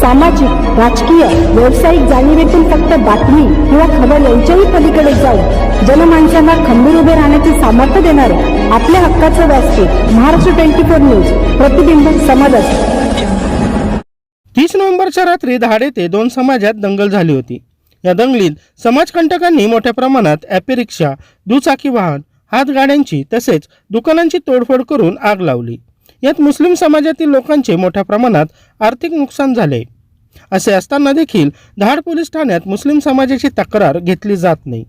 सामाजिक राजकीय व्यावसायिक जाणीवेतून फक्त बातमी किंवा खबर यांच्याही पलीकडे जाऊन जनमानसांना खंबीर उभे राहण्याचे सामर्थ्य देणारे आपल्या हक्काचं व्यासपीठ महाराष्ट्र ट्वेंटी फोर न्यूज प्रतिबिंब समाजात तीस नोव्हेंबरच्या रात्री दहाडे ते दोन समाजात दंगल झाली होती. या दंगलीत समाजकंटकांनी मोठ्या प्रमाणात ॲपे रिक्षा दुचाकी वाहन हातगाड्यांची तसेच दुकानांची तोडफोड करून आग लावली. यात मुस्लिम समाजातील लोकांचे मोठ्या प्रमाणात आर्थिक नुकसान झाले. असे असताना देखील धाड पोलीस ठाण्यात मुस्लिम समाजाची तक्रार घेतली जात नाही.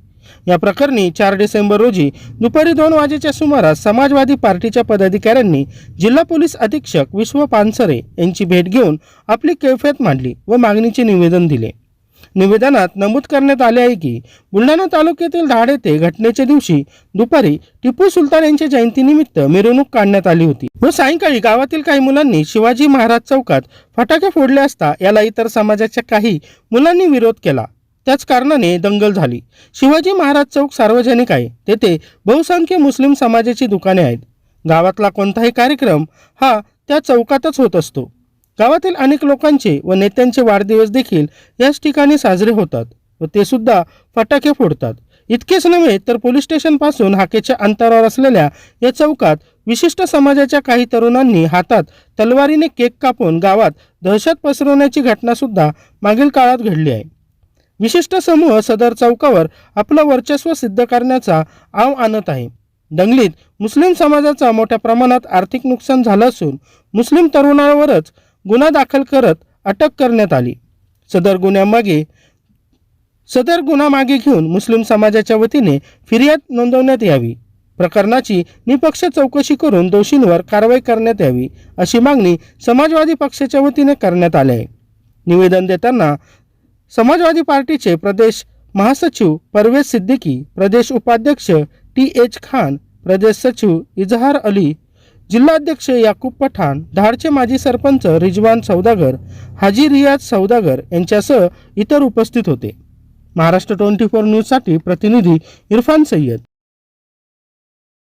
या प्रकरणी चार डिसेंबर रोजी दुपारी दोन वाजेच्या सुमारास समाजवादी पार्टीच्या पदाधिकाऱ्यांनी जिल्हा पोलीस अधीक्षक विश्व पानसरे यांची भेट घेऊन आपली कैफियत मांडली व मागणीचे निवेदन दिले. निवेदनात नमूद करण्यात आले आहे की बुलढाणा तालुक्यातील धाड येथे घटनेच्या दिवशी दुपारी टिपू सुलतान यांच्या जयंतीनिमित्त मिरवणूक काढण्यात आली होती. व सायंकाळी गावातील काही मुलांनी शिवाजी महाराज चौकात फटाके फोडले असता याला इतर समाजाच्या काही मुलांनी विरोध केला. त्याच कारणाने दंगल झाली. शिवाजी महाराज चौक सार्वजनिक आहे. तेथे बहुसंख्य मुस्लिम समाजाची दुकाने आहेत. गावातला कोणताही कार्यक्रम हा त्या चौकातच होत असतो. गावातील अनेक लोकांचे व नेत्यांचे वाढदिवस देखील याच ठिकाणी साजरे होतात व ते सुद्धा फटाके फोडतात. इतकेच नव्हे तर पोलीस स्टेशनपासून हाकेच्या अंतरावर असलेल्या या चौकात विशिष्ट समाजाच्या काही तरुणांनी हातात तलवारीने केक कापून गावात दहशत पसरवण्याची घटनासुद्धा मागील काळात घडली आहे. विशिष्ट समूह सदर चौकावर आपलं वर्चस्व सिद्ध करण्याचा आव आणत आहे. दंगलीत मुस्लिम समाजाचा मोठ्या प्रमाणात आर्थिक नुकसान झालं असून मुस्लिम तरुणावरच गुन्हा दाखल करत अटक करण्यात आली. सदर गुन्ह्यामागे सदर गुन्हा मागे घेऊन मुस्लिम समाजाच्या वतीने फिर्याद नोंदवण्यात यावी. प्रकरणाची निपक्ष चौकशी करून दोषींवर कारवाई करण्यात यावी अशी मागणी समाजवादी पक्षाच्या वतीने करण्यात आली आहे. निवेदन देताना समाजवादी पार्टीचे प्रदेश महासचिव परवेज सिद्दीकी प्रदेश उपाध्यक्ष टी एच खान प्रदेश सचिव इजहार अली जिल्हाध्यक्ष याकूब पठाण धाडचे माजी सरपंच रिजवान सौदागर हाजी रियाज सौदागर यांच्यासह इतर उपस्थित होते. महाराष्ट्र ट्वेंटी फोर न्यूजसाठी प्रतिनिधी इरफान सय्यद.